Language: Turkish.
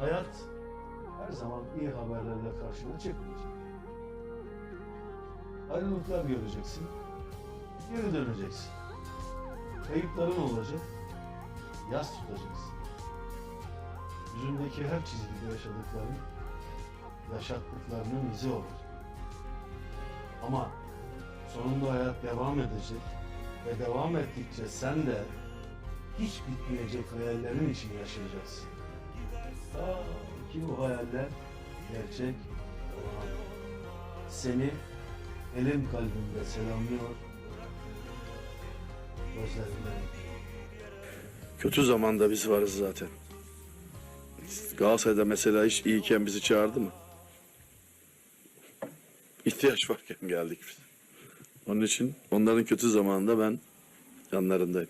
Hayat her zaman iyi haberlerle karşına çıkmayacak. Ayrılıklar göreceksin, geri döneceksin. Kayıpların olacak, yas tutacaksın. Yüzündeki her çizgide yaşadıkların, yaşattıklarının izi olacak. Ama sonunda hayat devam edecek ve devam ettikçe sen de hiç bitmeyecek hayallerin için yaşayacaksın. Ta ki bu hayaller gerçek olan. Seni elim kalbimde selamlıyor. Gözlerimden Kötü zamanda biz varız zaten. Galatasaray'da mesela hiç iyiyken bizi çağırdı mı? İhtiyaç varken geldik biz. Onun için onların kötü zamanında ben yanlarındayım.